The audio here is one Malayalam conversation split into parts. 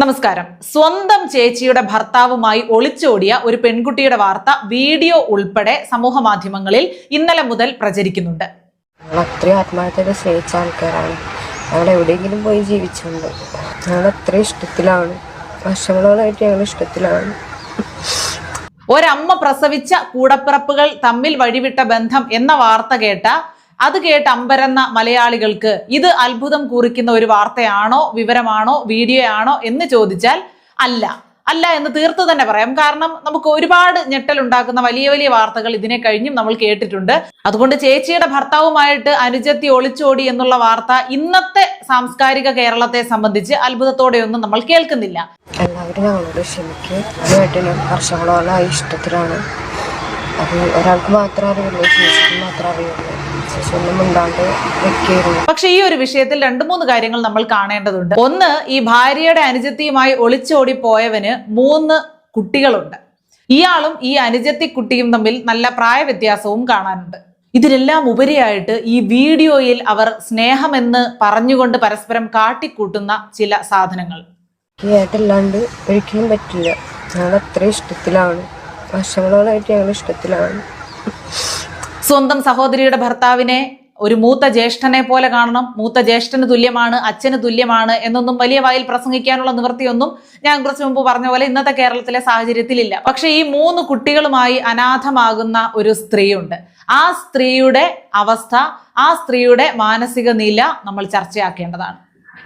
നമസ്കാരം. സ്വന്തം ചേച്ചിയുടെ ഭർത്താവുമായി ഒളിച്ചോടിയ ഒരു പെൺകുട്ടിയുടെ വാർത്ത വീഡിയോ ഉൾപ്പെടെ സമൂഹ മാധ്യമങ്ങളിൽ ഇന്നലെ മുതൽ പ്രചരിക്കുന്നുണ്ട്. ഞങ്ങൾ അത്രയും ആത്മാർത്ഥത സ്നേഹിച്ച ആൾക്കാരാണ്. ഞങ്ങൾ എവിടെയെങ്കിലും പോയി ജീവിച്ചുണ്ട് ഞങ്ങൾ അത്രയും ഇഷ്ടത്തിലാണ്. വർഷങ്ങളോളായിട്ട് ഞങ്ങൾ ഇഷ്ടത്തിലാണ്. ഒരമ്മ പ്രസവിച്ച കൂടപ്പിറപ്പുകൾ തമ്മിൽ വഴിവിട്ട ബന്ധം എന്ന വാർത്ത കേട്ട അത് കേട്ട് അമ്പരന്ന മലയാളികൾക്ക് ഇത് അത്ഭുതം കുറിക്കുന്ന ഒരു വാർത്തയാണോ വിവരമാണോ വീഡിയോ ആണോ എന്ന് ചോദിച്ചാൽ അല്ല. അല്ല എന്ന് തീർത്തു തന്നെ പറയാം. കാരണം നമുക്ക് ഒരുപാട് ഞെട്ടലുണ്ടാക്കുന്ന വലിയ വലിയ വാർത്തകൾ ഇതിനെ കഴിഞ്ഞും നമ്മൾ കേട്ടിട്ടുണ്ട്. അതുകൊണ്ട് ചേച്ചിയുടെ ഭർത്താവുമായിട്ട് അനുജത്തി ഒളിച്ചോടി എന്നുള്ള വാർത്ത ഇന്നത്തെ സാംസ്കാരിക കേരളത്തെ സംബന്ധിച്ച് അത്ഭുതത്തോടെയൊന്നും നമ്മൾ കേൾക്കുന്നില്ല. എല്ലാവരും ഞങ്ങളോട് ക്ഷമിക്കും. വർഷങ്ങളോളം ഇഷ്ടത്തിലാണ്. അത് ഒരാൾക്ക് മാത്രമേ അറിയുള്ളൂ ചേച്ചിക്ക് മാത്രമേ അറിയുള്ളൂ. ചേച്ചി ഒന്നും മിണ്ടാണ്ട് വെക്കായിരുന്നു പക്ഷെ ഈ ഒരു വിഷയത്തിൽ രണ്ട് മൂന്ന് കാര്യങ്ങൾ നമ്മൾ കാണേണ്ടതുണ്ട്. ഒന്ന് ഈ ഭാര്യയുടെ അനുജത്തിയുമായി ഒളിച്ചോടി പോയവന് മൂന്ന് കുട്ടികളുണ്ട്. ഇയാളും ഈ അനുജത്തി കുട്ടിയും തമ്മിൽ നല്ല പ്രായ വ്യത്യാസവും കാണാനുണ്ട്. ഇതിലെല്ലാം ഉപരിയായിട്ട് ഈ വീഡിയോയിൽ അവർ സ്നേഹമെന്ന് പറഞ്ഞുകൊണ്ട് പരസ്പരം കാട്ടിക്കൂട്ടുന്ന ചില സാധനങ്ങൾ. എനിക്ക് ഏട്ടല്ലാണ്ട് ഒരിക്കലും പറ്റില്ല. ഞങ്ങൾ അത്ര ഇഷ്ടത്തിലാണ്. വർഷങ്ങളോളായിട്ട് ഞങ്ങൾ ഇഷ്ടത്തിലാണ്. സ്വന്തം സഹോദരിയുടെ ഭർത്താവിനെ ഒരു മൂത്ത ജ്യേഷ്ഠനെ പോലെ കാണണം. മൂത്ത ജ്യേഷ്ഠന് തുല്യമാണ് അച്ഛന് തുല്യമാണ് എന്നൊന്നും വലിയ വായിൽ പ്രസംഗിക്കാനുള്ള നിവൃത്തിയൊന്നും ഞാൻ കുറച്ച് മുമ്പ് പറഞ്ഞ പോലെ ഇന്നത്തെ കേരളത്തിലെ സാഹചര്യത്തിലില്ല. പക്ഷെ ഈ മൂന്ന് കുട്ടികളുമായി അനാഥമാകുന്ന ഒരു സ്ത്രീയുണ്ട്. ആ സ്ത്രീയുടെ അവസ്ഥ ആ സ്ത്രീയുടെ മാനസിക നില നമ്മൾ ചർച്ചയാക്കേണ്ടതാണ്.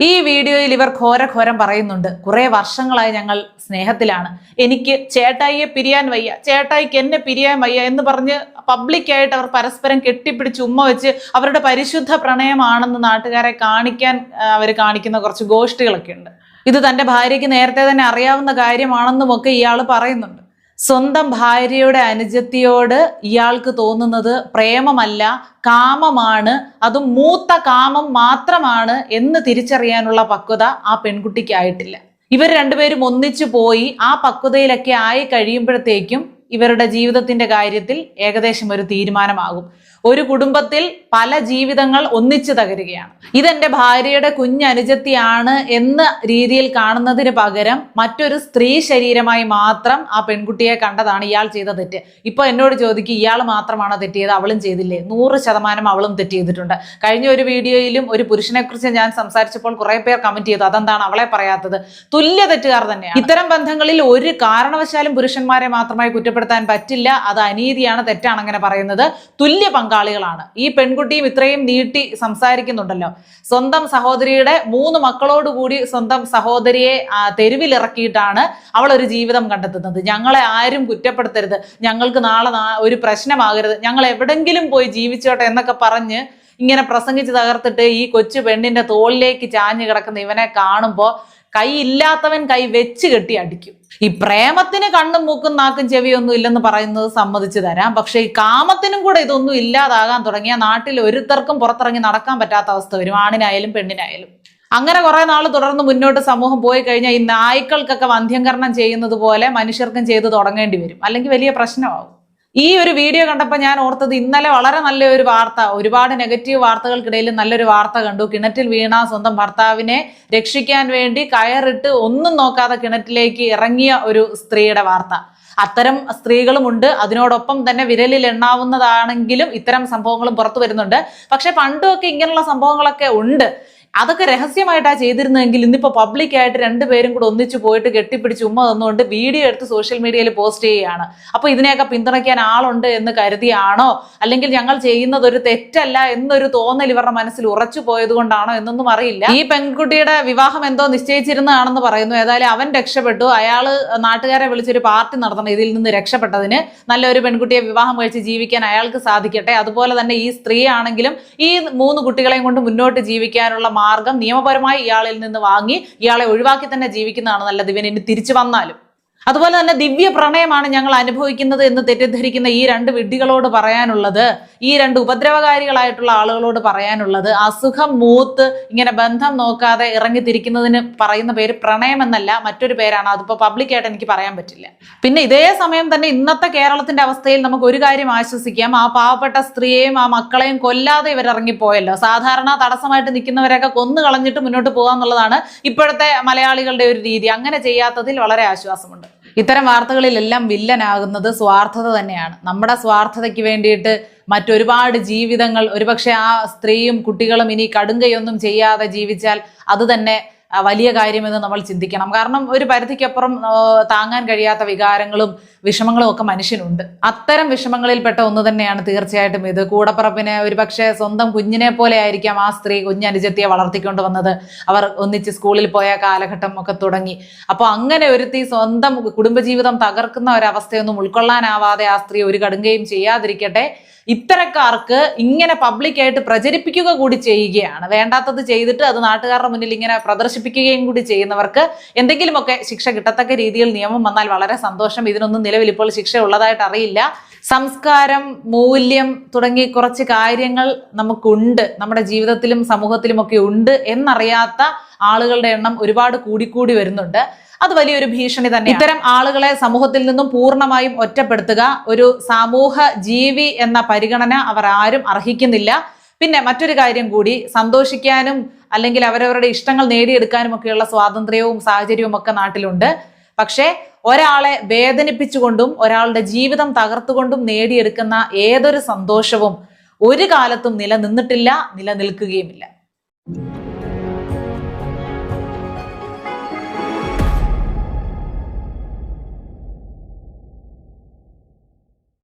ഈ വീഡിയോയിൽ ഇവർ ഘോരഘോരം പറയുന്നുണ്ട്. കുറെ വർഷങ്ങളായി ഞങ്ങൾ സ്നേഹത്തിലാണ്. എനിക്ക് ചേട്ടായിയെ പിരിയാൻ വയ്യ ചേട്ടായിക്ക് എന്നെ പിരിയാൻ വയ്യ എന്ന് പറഞ്ഞ് പബ്ലിക്കായിട്ട് അവർ പരസ്പരം കെട്ടിപ്പിടിച്ച് ഉമ്മ വെച്ച് അവരുടെ പരിശുദ്ധ പ്രണയമാണെന്ന് നാട്ടുകാരെ കാണിക്കാൻ അവർ കാണിക്കുന്ന കുറച്ച് ഗോഷ്ഠികളൊക്കെ ഉണ്ട്. ഇത് തന്റെ ഭാര്യയ്ക്ക് നേരത്തെ തന്നെ അറിയാവുന്ന കാര്യമാണെന്നും ഒക്കെ ഇയാൾ പറയുന്നുണ്ട്. സ്വന്തം ഭാര്യയുടെ അനുജത്തിയോട് ഇയാൾക്ക് തോന്നുന്നത് പ്രേമമല്ല കാമമാണ് അതും മൂത്ത കാമം മാത്രമാണ് എന്ന് തിരിച്ചറിയാനുള്ള പക്വത ആ പെൺകുട്ടിക്കായിട്ടില്ല. ഇവർ രണ്ടുപേരും ഒന്നിച്ചു പോയി ആ പക്വതയിലൊക്കെ ആയി കഴിയുമ്പോഴത്തേക്കും ഇവരുടെ ജീവിതത്തിന്റെ കാര്യത്തിൽ ഏകദേശം ഒരു തീരുമാനമാകും. ഒരു കുടുംബത്തിൽ പല ജീവിതങ്ങൾ ഒന്നിച്ചു തകരുകയാണ്. ഇതെന്റെ ഭാര്യയുടെ കുഞ്ഞനുജത്തിയാണ് എന്ന രീതിയിൽ കാണുന്നതിന് പകരം മറ്റൊരു സ്ത്രീ ശരീരമായി മാത്രം ആ പെൺകുട്ടിയെ കണ്ടതാണ് ഇയാൾ ചെയ്ത തെറ്റ്. ഇപ്പൊ എന്നോട് ചോദിക്കും ഇയാൾ മാത്രമാണോ തെറ്റിയത്? അവളും ചെയ്തില്ലേ? നൂറ് ശതമാനം അവളും തെറ്റ് ചെയ്തിട്ടുണ്ട്. കഴിഞ്ഞ ഒരു വീഡിയോയിലും ഒരു പുരുഷനെ കുറിച്ച് ഞാൻ സംസാരിച്ചപ്പോൾ കുറെ പേർ കമന്റ് ചെയ്തു അതെന്താണ്? അവളെ പറയാത്തത്. തുല്യ തെറ്റുകാർ തന്നെയാണ്. ഇത്തരം ബന്ധങ്ങളിൽ ഒരു കാരണവശാലും പുരുഷന്മാരെ മാത്രമായി കുറ്റപ്പെടുത്താൻ പറ്റില്ല. അത് അനീതിയാണ് തെറ്റാണ് അങ്ങനെ പറയുന്നത്. തുല്യ പങ്കാളികളാണ്. ഈ പെൺകുട്ടിയും ഇത്രയും നീട്ടി സംസാരിക്കുന്നുണ്ടല്ലോ. സ്വന്തം സഹോദരിയുടെ മൂന്ന് മക്കളോടുകൂടി സ്വന്തം സഹോദരിയെ തെരുവിലിറക്കിയിട്ടാണ് അവൾ ഒരു ജീവിതം കണ്ടെത്തുന്നത്. ഞങ്ങളെ ആരും കുറ്റപ്പെടുത്തരുത്. ഞങ്ങൾക്ക് നാളെ ഒരു പ്രശ്നമാകരുത്. ഞങ്ങൾ എവിടെങ്കിലും പോയി ജീവിച്ചോട്ടെ എന്നൊക്കെ പറഞ്ഞ് ഇങ്ങനെ പ്രസംഗിച്ച് തകർത്തിട്ട് ഈ കൊച്ചു പെണ്ണിന്റെ തോളിലേക്ക് ചാഞ്ഞു കിടക്കുന്ന ഇവനെ കാണുമ്പോൾ കൈ ഇല്ലാത്തവൻ കൈ വെച്ച് കെട്ടി അടിക്കും. ഈ പ്രേമത്തിന് കണ്ണും മൂക്കും നാക്കും ചെവിയൊന്നും ഇല്ലെന്ന് പറയുന്നത് സമ്മതിച്ചു തരാം. പക്ഷേ ഈ കാമത്തിനും കൂടെ ഇതൊന്നും ഇല്ലാതാകാൻ തുടങ്ങിയ നാട്ടിൽ ഒരുത്തർക്കും പുറത്തിറങ്ങി നടക്കാൻ പറ്റാത്ത അവസ്ഥ വരും ആണിനായാലും പെണ്ണിനായാലും. അങ്ങനെ കുറെ നാൾ തുടർന്ന് മുന്നോട്ട് സമൂഹം പോയി കഴിഞ്ഞാൽ ഈ നായ്ക്കൾക്കൊക്കെ വന്ധ്യംകരണം ചെയ്യുന്നത് പോലെ മനുഷ്യർക്കും ചെയ്ത് തുടങ്ങേണ്ടി വരും. അല്ലെങ്കിൽ വലിയ പ്രശ്നമാവും. ഈ ഒരു വീഡിയോ കണ്ടപ്പോൾ ഞാൻ ഓർത്തത് ഇന്നലെ വളരെ നല്ലൊരു വാർത്ത ഒരുപാട് നെഗറ്റീവ് വാർത്തകൾക്കിടയിൽ നല്ലൊരു വാർത്ത കണ്ടു. കിണറ്റിൽ വീണ സ്വന്തം ഭർത്താവിനെ രക്ഷിക്കാൻ വേണ്ടി കയറിട്ട് ഒന്നും നോക്കാതെ കിണറ്റിലേക്ക് ഇറങ്ങിയ ഒരു സ്ത്രീയുടെ വാർത്ത. അത്തരം സ്ത്രീകളുമുണ്ട് അതിനോടൊപ്പം തന്നെ വിരലിൽ എണ്ണാവുന്നതാണെങ്കിലും ഇത്തരം സംഭവങ്ങളും പുറത്തു വരുന്നുണ്ട്. പക്ഷെ പണ്ടുമൊക്കെ ഇങ്ങനെയുള്ള സംഭവങ്ങളൊക്കെ ഉണ്ട്. അതൊക്കെ രഹസ്യമായിട്ടാണ് ചെയ്തിരുന്നതെങ്കിൽ ഇന്നിപ്പോൾ പബ്ലിക്കായിട്ട് രണ്ടുപേരും കൂടെ ഒന്നിച്ചു പോയിട്ട് കെട്ടിപ്പിടിച്ച് ഉമ്മ തന്നുകൊണ്ട് വീഡിയോ എടുത്ത് സോഷ്യൽ മീഡിയയിൽ പോസ്റ്റ് ചെയ്യുകയാണ്. അപ്പോൾ ഇതിനെയൊക്കെ പിന്തുണയ്ക്കാൻ ആളുണ്ട് എന്ന് കരുതിയാണോ? അല്ലെങ്കിൽ ഞങ്ങൾ ചെയ്യുന്നത് ഒരു തെറ്റല്ല എന്നൊരു തോന്നൽ ഇവരുടെ മനസ്സിൽ ഉറച്ചു പോയത് കൊണ്ടാണോ എന്നൊന്നും അറിയില്ല. ഈ പെൺകുട്ടിയുടെ വിവാഹം എന്തോ നിശ്ചയിച്ചിരുന്നതാണെന്ന് പറയുന്നു. ഏതായാലും അവൻ രക്ഷപ്പെട്ടു. അയാൾ നാട്ടുകാരെ വിളിച്ചൊരു പാർട്ടി നടത്തണം ഇതിൽ നിന്ന് രക്ഷപ്പെട്ടതിന്. നല്ലൊരു പെൺകുട്ടിയെ വിവാഹം കഴിച്ച് ജീവിക്കാൻ അയാൾക്ക് സാധിക്കട്ടെ. അതുപോലെ തന്നെ ഈ സ്ത്രീ ആണെങ്കിലും ഈ മൂന്ന് കുട്ടികളെയും കൊണ്ട് മുന്നോട്ട് ജീവിക്കാനുള്ള മാർഗം നിയമപരമായി ഇയാളിൽ നിന്ന് വാങ്ങി ഇയാളെ ഒഴിവാക്കി തന്നെ ജീവിക്കുന്നതാണ് നല്ലത്. ഇവൻ ഇനി തിരിച്ചു വന്നാലും. അതുപോലെ തന്നെ ദിവ്യ പ്രണയമാണ് ഞങ്ങൾ അനുഭവിക്കുന്നത് എന്ന് തെറ്റിദ്ധരിക്കുന്ന ഈ രണ്ട് വിഡ്ഢികളോട് പറയാനുള്ളത് ഈ രണ്ട് ഉപദ്രവകാരികളായിട്ടുള്ള ആളുകളോട് പറയാനുള്ളത്. അസുഖം മൂത്ത് ഇങ്ങനെ ബന്ധം നോക്കാതെ ഇറങ്ങി തിരിക്കുന്നതിന് പറയുന്ന പേര് പ്രണയം എന്നല്ല മറ്റൊരു പേരാണ്. അതിപ്പോൾ പബ്ലിക്കായിട്ട് എനിക്ക് പറയാൻ പറ്റില്ല. പിന്നെ ഇതേ സമയം തന്നെ ഇന്നത്തെ കേരളത്തിന്റെ അവസ്ഥയിൽ നമുക്ക് ഒരു കാര്യം ആശ്വസിക്കാം. ആ പാവപ്പെട്ട സ്ത്രീയെയും ആ മക്കളെയും കൊല്ലാതെ ഇവർ ഇറങ്ങിപ്പോയല്ലോ സാധാരണ തടസ്സമായിട്ട് നിൽക്കുന്നവരൊക്കെ കൊന്നു കളഞ്ഞിട്ട് മുന്നോട്ട് പോകാന്നുള്ളതാണ് ഇപ്പോഴത്തെ മലയാളികളുടെ ഒരു രീതി. അങ്ങനെ ചെയ്യാത്തതിൽ വളരെ ആശ്വാസമുണ്ട്. ഇത്തരം വാർത്തകളിലെല്ലാം വില്ലനാകുന്നത് സ്വാർത്ഥത തന്നെയാണ്. നമ്മുടെ സ്വാർത്ഥതയ്ക്ക് വേണ്ടിയിട്ട് മറ്റൊരുപാട് ജീവിതങ്ങൾ ഒരുപക്ഷെ ആ സ്ത്രീയും കുട്ടികളും ഇനി കടുങ്കയൊന്നും ചെയ്യാതെ ജീവിച്ചാൽ അത് തന്നെ വലിയ കാര്യമെന്ന് നമ്മൾ ചിന്തിക്കണം. കാരണം ഒരു പരിധിക്കപ്പുറം താങ്ങാൻ കഴിയാത്ത വികാരങ്ങളും വിഷമങ്ങളും ഒക്കെ മനുഷ്യനുണ്ട്. അത്തരം വിഷമങ്ങളിൽപ്പെട്ട ഒന്ന് തന്നെയാണ് തീർച്ചയായിട്ടും ഇത്. കൂടപ്പറപ്പിനെ ഒരുപക്ഷെ സ്വന്തം കുഞ്ഞിനെ പോലെ ആയിരിക്കാം ആ സ്ത്രീ കുഞ്ഞനുജത്തിയെ വളർത്തിക്കൊണ്ട് വന്നത്. അവർ ഒന്നിച്ച് സ്കൂളിൽ പോയ കാലഘട്ടം ഒക്കെ തുടങ്ങി. അപ്പോൾ അങ്ങനെ ഒരുത്തി സ്വന്തം കുടുംബജീവിതം തകർക്കുന്ന ഒരവസ്ഥയൊന്നും ഉൾക്കൊള്ളാനാവാതെ ആ സ്ത്രീ ഒരു കടുങ്കയും ചെയ്യാതിരിക്കട്ടെ. ഇത്തരക്കാർക്ക് ഇങ്ങനെ പബ്ലിക്കായിട്ട് പ്രചരിപ്പിക്കുക കൂടി ചെയ്യുകയാണ്. വേണ്ടാത്തത് ചെയ്തിട്ട് അത് നാട്ടുകാരുടെ മുന്നിൽ ഇങ്ങനെ പ്രദർശിപ്പിക്കുകയും കൂടി ചെയ്യുന്നവർക്ക് എന്തെങ്കിലുമൊക്കെ ശിക്ഷ കിട്ടത്തക്ക രീതിയിൽ നിയമം വന്നാൽ വളരെ സന്തോഷം. ഇതിനൊന്നും നിലവിൽ ഇപ്പോൾ ശിക്ഷ ഉള്ളതായിട്ട് അറിയില്ല. സംസ്കാരം മൂല്യം തുടങ്ങി കുറച്ച് കാര്യങ്ങൾ നമുക്കുണ്ട്. നമ്മുടെ ജീവിതത്തിലും സമൂഹത്തിലുമൊക്കെ ഉണ്ട് എന്നറിയാത്ത ആളുകളുടെ എണ്ണം ഒരുപാട് കൂടിക്കൂടി വരുന്നുണ്ട്. അത് വലിയൊരു ഭീഷണി തന്നെ ഇത്തരം ആളുകളെ സമൂഹത്തിൽ നിന്നും പൂർണമായും ഒറ്റപ്പെടുത്തുക ഒരു സമൂഹ ജീവി എന്ന പരിഗണന അവർ ആരും അർഹിക്കുന്നില്ല. പിന്നെ മറ്റൊരു കാര്യം കൂടി സന്തോഷിക്കാനും അല്ലെങ്കിൽ അവരവരുടെ ഇഷ്ടങ്ങൾ നേടിയെടുക്കാനും ഒക്കെയുള്ള സ്വാതന്ത്ര്യവും സാഹചര്യവും ഒക്കെ നാട്ടിലുണ്ട്. പക്ഷേ ഒരാളെ വേദനിപ്പിച്ചുകൊണ്ടും ഒരാളുടെ ജീവിതം തകർത്തുകൊണ്ടും നേടിയെടുക്കുന്ന ഏതൊരു സന്തോഷവും ഒരു കാലത്തും നിലനിന്നിട്ടില്ല നിലനിൽക്കുകയുമില്ല.